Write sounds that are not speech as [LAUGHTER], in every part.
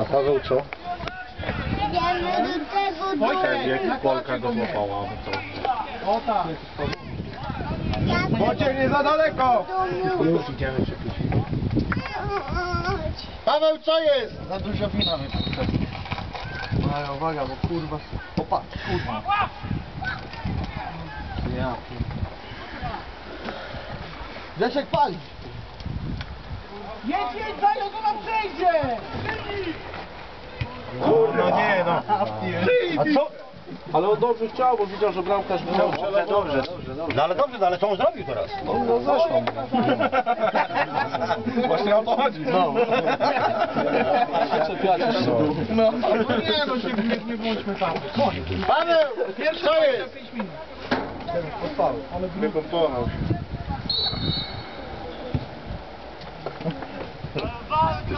A Paweł co? Idziemy do tego domu. Jak Polka go złapała, to Wojciech, nie za daleko! Już idziemy przepić. Paweł, co jest? Za dużo wina wypuszcza. Ale uwaga, bo kurwa... Opa, kurwa. Ja Grzesiek pali! Jedź, jedź, Zajo, to nam przejdzie! No nie, no. A co? Ale on dobrze chciał, bo widział, że bramkarz chciał dobrze, dobrze. No ale dobrze, no ale co on zrobił teraz? No, no zeszło. Właśnie o to chodzi. No. Czepiacie się. No nie, no się nie, nie bądźmy tam. Paweł, pierwszy co jest? 5 minut. Wypompował.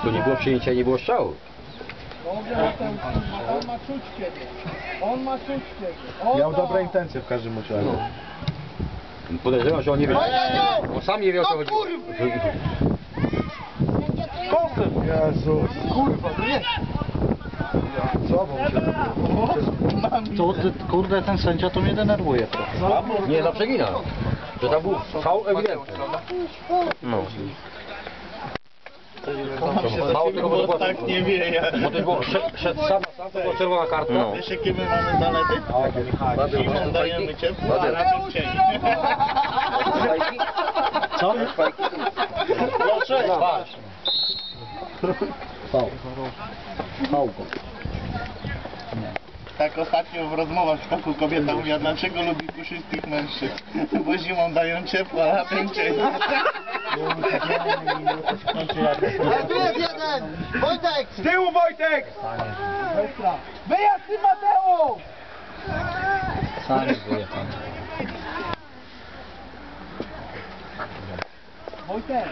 To nie było przyjęcia, nie było strzału. Dobrze, Mateusz, on ma czuć kiedy. On ma czuć Miał dobre intencje w każdym razie. Podejrzewam, że on nie wie. On sam nie wie o co chodzi. Jezus. Kurwa, to nie. Co, bo się To, ty, kurde, ten sędzia to mnie denerwuje trochę. Nie, no przegina. Że tam był fał ewidentny. No. Mało tego, bo to była, tak nie wieje. bo to było szedł, szedł sam sam, to była czerwona kartka. No. Wiesz, jakie my mamy zalety? Zimą dajemy ciepło, a razem cień. Co? Proszę. Patrz. Tak ostatnio w rozmowach w taku kobieta mówiła, dlaczego lubi puszystych mężczyzn? [LAUGHS] Bo zimą dają ciepło, a latem cień. Jest jeden! Wojtek! Z tyłu Wojtek! Wyjazd Mateusz! Sam jest Wojtek!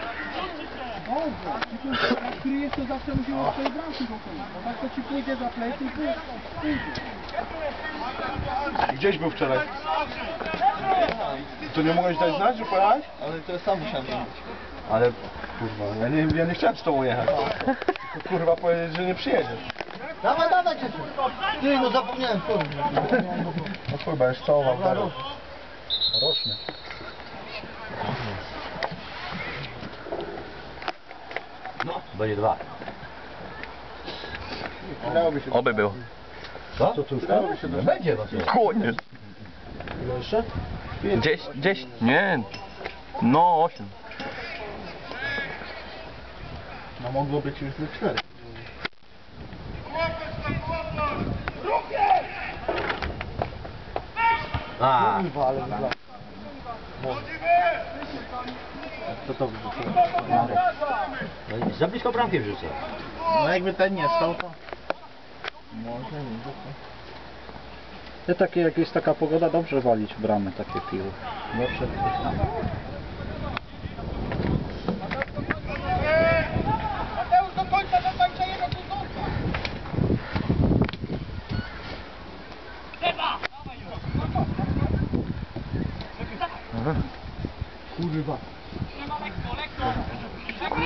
Dobrze, jak kryjesz to zawsze musimy od tej bramki dokonać, bo tak to ci pójdzie za plecy i pójdzie. Gdzieś był wczoraj. To nie mogłeś dać znać, że pojechałeś? Ale to sam musiałem zrobić. Ale kurwa, ja nie, ja nie chciałem z tobą jechać. Tylko kurwa powiedzieć, że nie przyjedziesz. Dawaj, dawaj, Ciesiu! Ty, no zapomniałem, sorry. No kurwa, już całował teraz. Rośnie. No, będzie dwa. Przydałoby się. Oby był. Co? To tu No będzie, no co? Koniec. jeszcze? Gdzieś, nie. No, osiem. No mogło być już ze cztery. A, Kurwa, ale za... Co to wyrzuciło? no i za blisko bramki wrzucę. No jakby ten nie stał, to... Może nie, Te takie, jak jest taka pogoda, dobrze walić w bramy takie piły. Zawsze coś tam. Mateusz, do końca, do końca jego końca! Kurwa.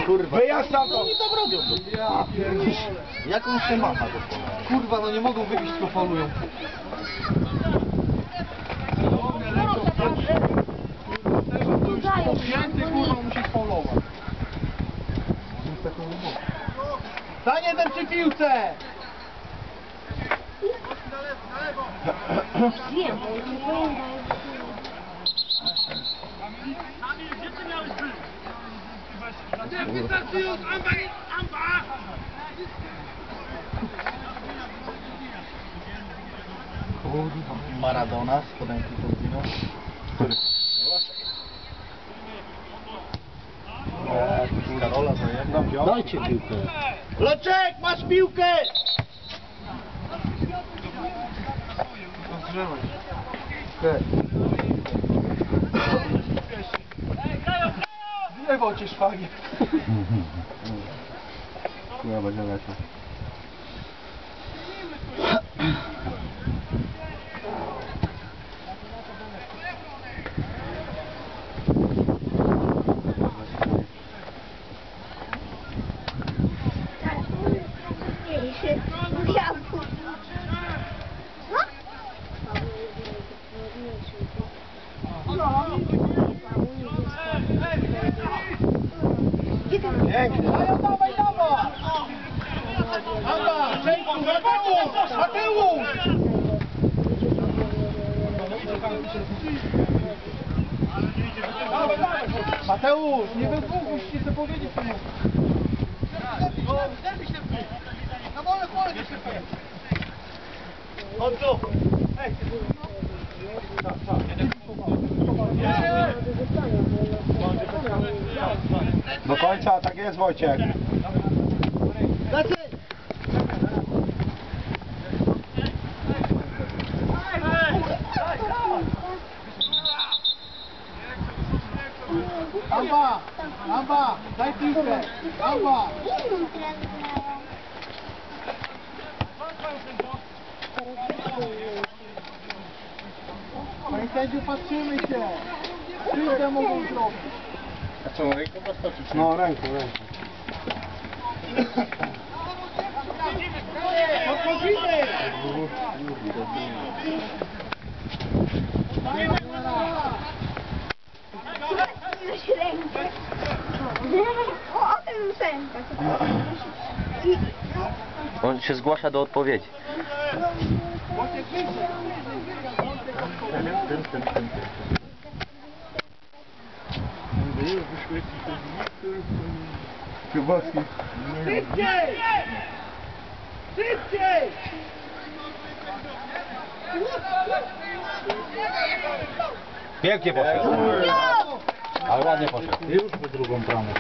Kurwa. Wyjazd tam to! Oni tam robią. Ja pierdolę. Jak on się macha do Kurwa, no nie mogą wyjść, tylko faulują. Więcej kurwa musi spaulować. Stań jeden przy piłce! Wiem, bo już nie pamiętam. Maradona z podęki podwinął. Karola zajebał. Dajcie piłkę. Loczek, masz piłkę! Zjebał cię szwagier. [LAUGHS] Kurwa, będzie leciał. Mateusz! Mateusz! Mateusz, nie dwóch, musicie sobie powiedzieć. Na wolę, wolę, się Chodź tu! Ej! Do końca, tak jest Wojciech. Amba! Amba! Daj piłkę! Amba! Inną teraz grają. Panie sędziu, patrzymy się! Piłkę mogą zrobić. A co, ręką postawić? No, ręką, ręką. Podchodzimy! Już rękę. O, o tym sęka. On się zgłasza do odpowiedzi. Kiełbaski. Szybciej! Szybciej! Pięknie poszedł. Ale ładnie poszedł. Już po drugą bramę.